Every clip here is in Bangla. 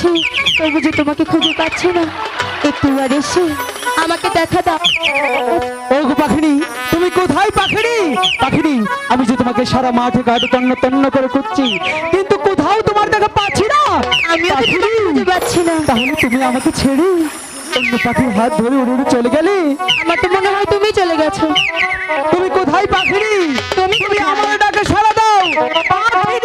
খুঁজছি তবু যে তোমাকে খুঁজে পাচ্ছি না একটু আর এসে আমাকে দেখা দাও। ওগো পাখিনি তুমি কোথায় পাখিনি? পাখিনি আমি যে তোমাকে সারা মাঠে ঘাটে তন্ন তন্ন করে খুঁজছি কিন্তু কোথাও তোমার দেখা পাচ্ছি না। তোমাকে খুঁজে পাচ্ছি না। তাহলে তুমি আমাকে ছেড়ে অন্য পাখির হাত ধরে উড়ে উড়ে চলে গেলে? আমার তো মনে হয় তুমি চলে গেছো। তুমি কোথায় পাখিনি? তুমি তুমি আমার ডাকে সারা দাও। পাখি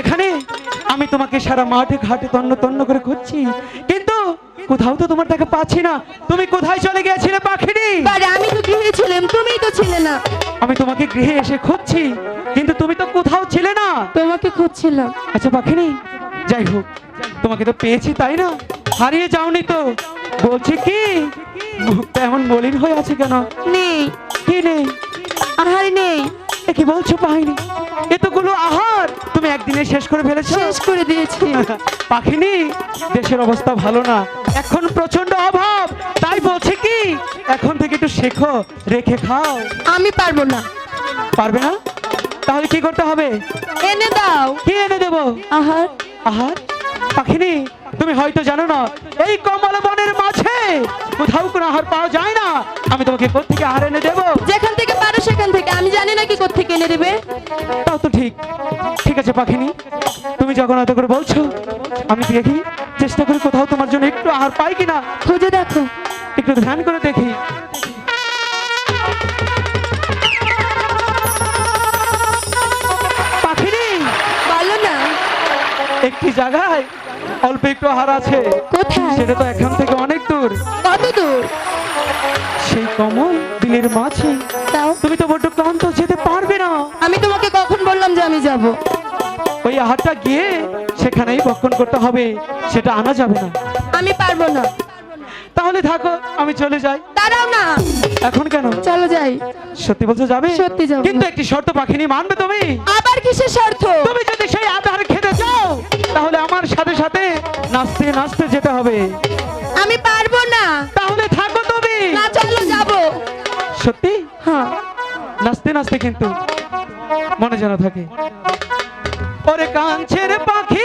এখানে? আমি তোমাকে সারা মাঠে, ঘাটে তন্ন তন্ন করে খুঁজছি। কিন্তু কোথাও তো তোমার টাকা পাচ্ছি না। তুমি কোথায় চলে গিয়েছিলে আরে আমি ছিলে না। আমি তোমাকে গৃহে এসে খুঁজছি কিন্তু তুমি তো কোথাও ছিলে না। তোমাকে খুঁজছিলাম। আচ্ছা পাখিনি যাই হোক তোমাকে তো পেয়েছি তাই না? হারিয়ে যাওনি তো। বলছি কি? মুখটা এমন মলিন হয়ে আছে কেন? নেই। কি নেই? আহার নেই। এ কি বলছো পাইনি এতগুলো আহার। তুমি একদিনে শেষ করে ফেলেছো? শেষ করে দিয়েছি। পাখিনি? দেশের অবস্থা ভালো না। এখন প্রচণ্ড অভাব। তাই বলছে কি এখন থেকে একটু শেখো রেখে খাও। আমি পারব না। পারবে না? তাহলে কি করতে হবে? এনে দাও। কি এনে দেবো? আহার। আহার? পাখিনি? তুমি হয়তো জানো না এই কমল বনের মাঝে কোথাও কোনো আহার পাওয়া যায় না। আমি তোমাকে কোথেকে আহার এনে দেবো? যেখান থেকে পারো সেখান থেকে আমি জানি না কি কোথেকে এনে দেবে। তাও তো ঠিক। ঠিক আছে পাখিনি তুমি যখন এত করে বলছো আমি দেখি চেষ্টা করি কোথাও তোমার জন্য একটু আহার পাই কিনা। খুঁজে দেখো। একটু ধ্যান করে দেখি। একটি জায়গায় অল্প একটু আহার আছে। কোথায়? সেটা তো এখান থেকে অনেক দূর। কত দূর? সেই কমল দিনের মাঝে। তুমি তো বড্ড ক্লান্ত যেতে পারবে না। আমি তোমাকে কখন বললাম যে আমি যাব? ওই আহারটা গিয়ে সেখানেই ভক্ষণ করতে হবে। সেটা আনা যাবে না। আমি পারব না। তাহলে থাকো আমি চলে যাই। দাঁড়াও না। এখন কেন? চলো যাই। সত্যি বলছো যাবে? সত্যি যাব। কিন্তু একটি শর্ত পাখিনি মানবে তুমি? আবার কিসের স্বার্থ তুমি যদি সেই আধার খেতে চাও তাহলে আমার সাথে সাথে নাচতে নাচতে যেতে হবে। আমি পারব না। তাহলে থাকো তুমি না চলো যাব। সত্যি? হ্যাঁ। নাচতে নাচতে কিন্তু মনে যেন থাকে। ওরে কাঞ্চের পাখি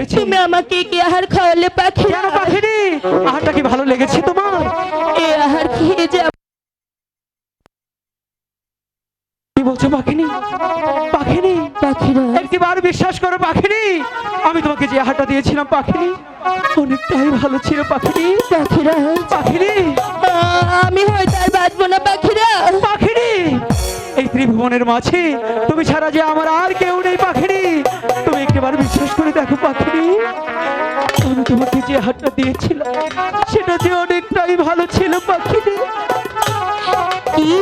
হয়েছে তুমি আমাকে কি আহার খাওয়ালে পাখিরা কেন পাখিনি? আহারটা কি ভালো লেগেছে তোমার? এই আহার খেয়ে যে। কি বলছো পাখিনি? পাখিনি? পাখিরা। একটিবার বিশ্বাস করো পাখিনি। আমি তোমাকে যে আহারটা দিয়েছিলাম পাখিনি অনেকটাই ভালো ছিল পাখিনি। পাখিরা। পাখিনি? আ- আমি হয়তো আর বাঁচবো না পাখিরা। ত্রিভুবনের মাঝে। তুমি ছাড়া যে আমার আর কেউ নেই পাখিনি। তুমি একটিবার বিশ্বাস করে দেখো পাখিনি। আমি তোমাকে যে হাতটা দিয়েছিলাম সেটা যে অনেকটাই ভালো ছিল পাখিনি। কি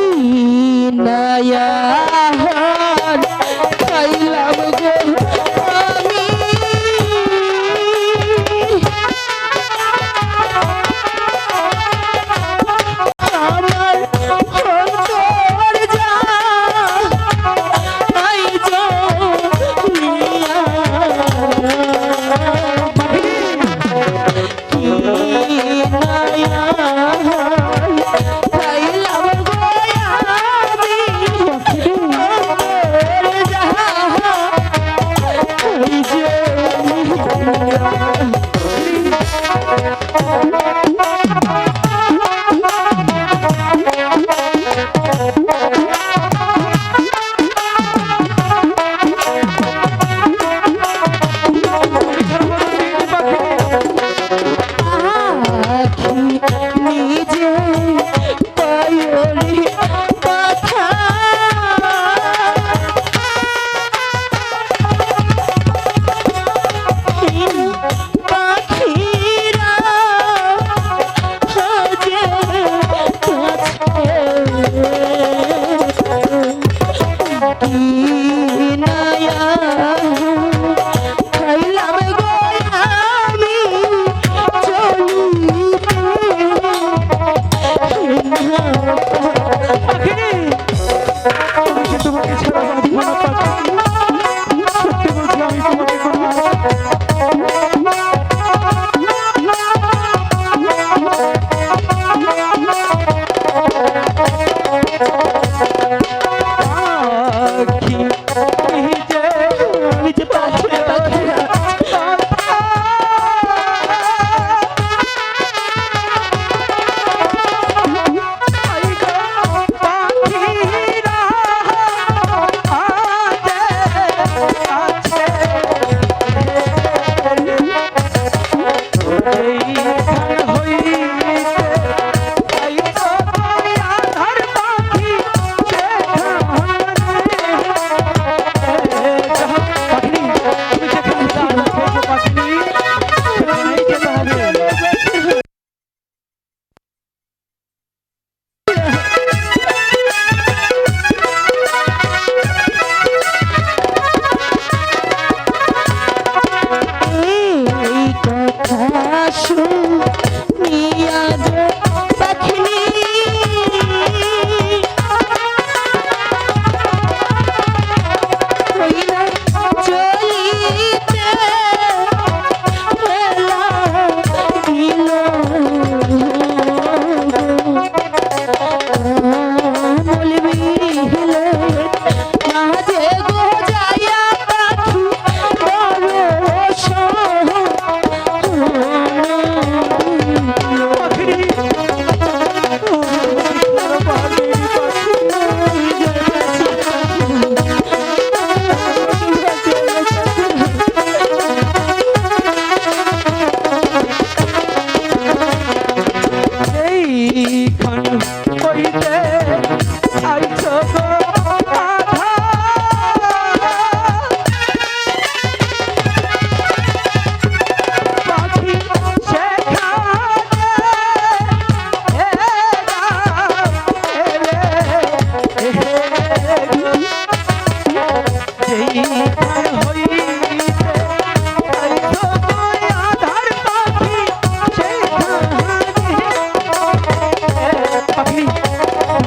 de baixo.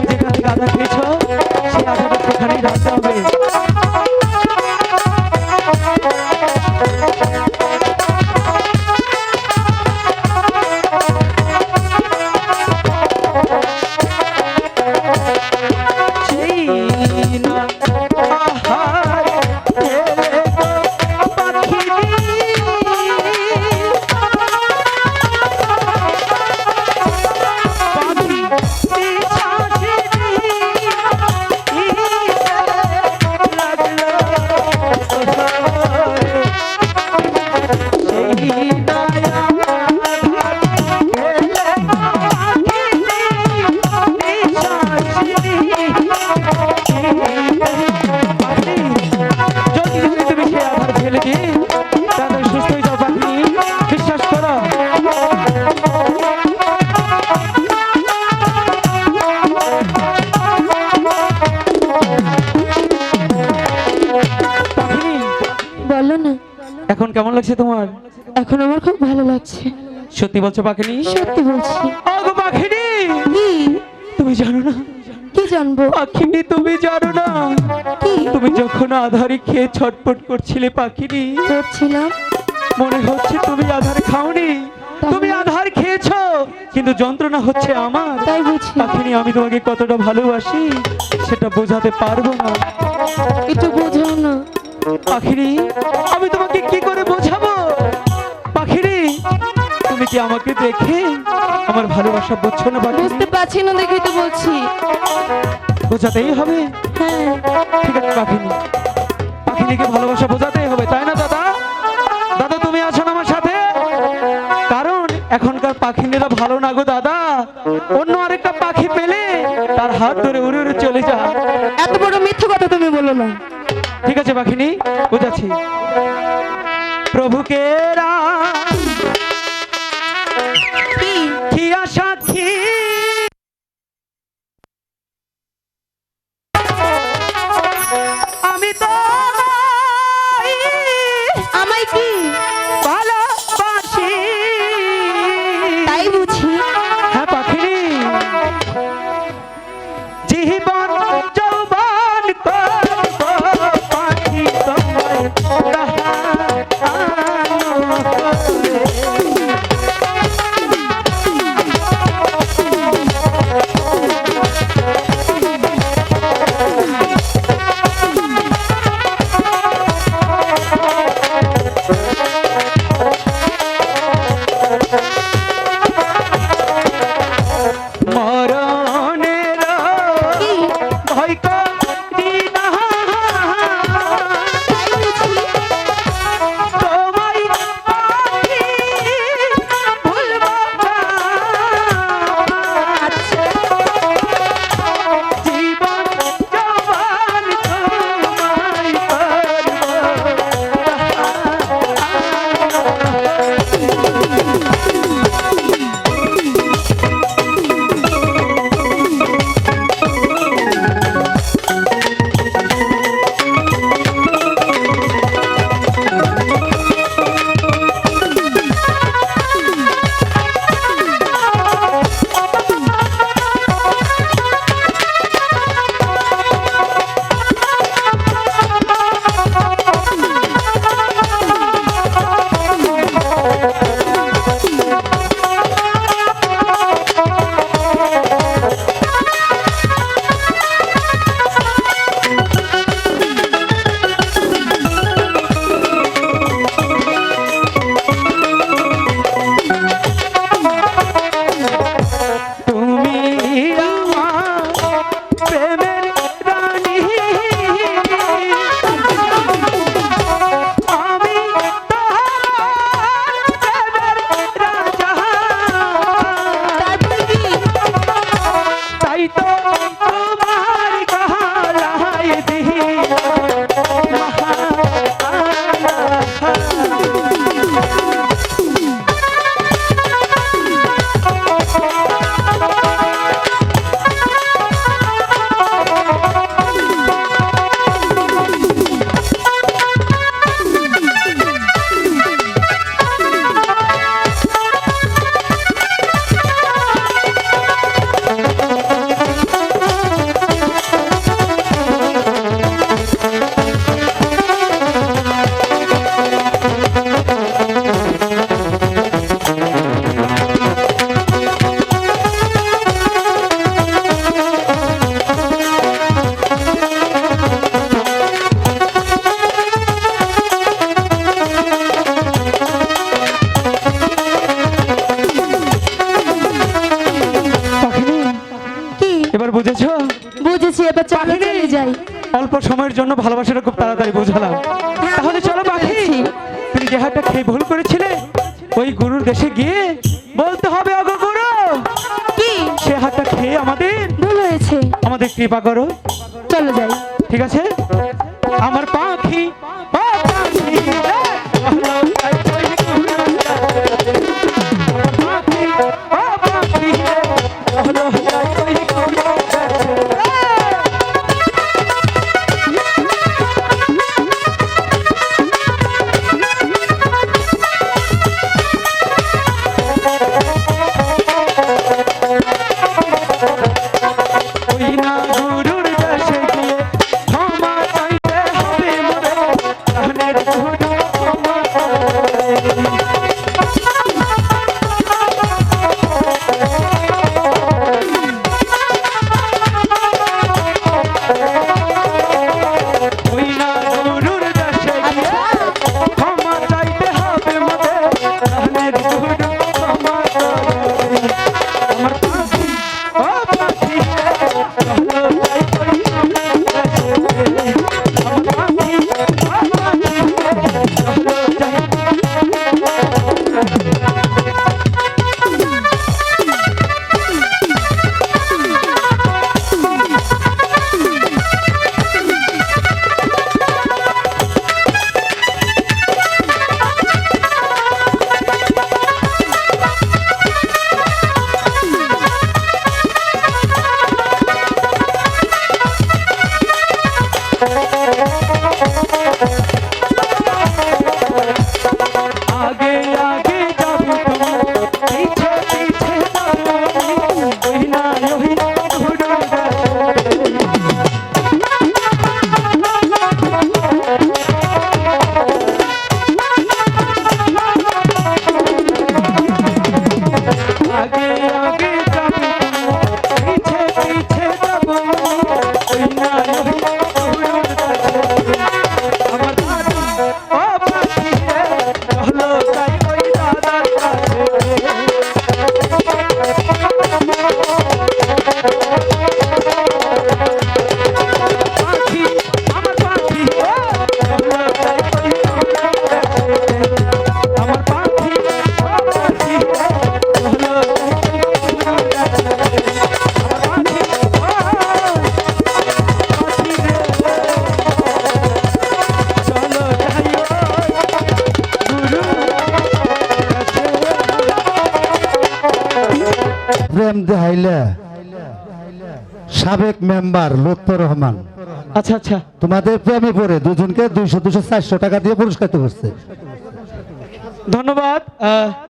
ঠিক আছে গাধার পিছু লাগছে তোমার? এখন আমার খুব ভালো লাগছে। সত্যি বলছো পাখিনি? সত্যি বলছি। ওগো পাখিনি! তুমি জানো না? কি জানব? পাখিনি তুমি জানো না? কি? তুমি যখন আধারে খেয়ে ছটপট করছিলে পাখিনি করছিলাম। মনে হচ্ছে তুমি আধার খাওনি। তুমি আধার খেয়েছো কিন্তু যন্ত্রণা হচ্ছে আমার। তাই বুঝি। পাখিনি আমি তোমাকে কতটা ভালোবাসি সেটা বোঝাতে পারব না। একটু বোঝাও না। পাখিনি আমি তোমাকে কি করে বোঝাবো? পাখিনি তুমি কি আমাকে দেখে আমার ভালোবাসা বুঝছ না বুঝতে পারছি না দেখেই তো বলছি। বোঝাতেই হবে। হ্যাঁ। ঠিক আছে পাখিনি পাখিনিকে ভালোবাসা বোঝাতেই হবে তাই না দাদা? দাদা তুমি আছো না আমার সাথে? কারণ এখনকার পাখি পাখিনেরা ভালো না গো দাদা। অন্য আরেকটা পাখি পেলে তার হাত ধরে উড়ে উড়ে চলে যা এত বড় মিথ্যে কথা তুমি বলো না। ঠিক আছে পাখিনি বুঝাচ্ছি। প্রভুকে কি সময়ের জন্য ভালোবাসাটা খুব তাড়াতাড়ি বোঝালাম। তাহলে চলো পাখি তুমি যে হাতটা খেয়ে ভুল করেছিলে ওই গুরুর দেশে গিয়ে বলতে হবে অগো গুরু কি? সে হাতটা খেয়ে আমাদের ভুল হয়েছে। আমাদের কৃপা করো। চলো যাই। ঠিক আছে? আমার পাখি সাবেক মেম্বার লুৎফর রহমান। আচ্ছা আচ্ছা। তোমাদের প্রেমে পড়ে দুজনকে দুইশো দুশো চারশো টাকা দিয়ে পুরস্কার করছে। ধন্যবাদ।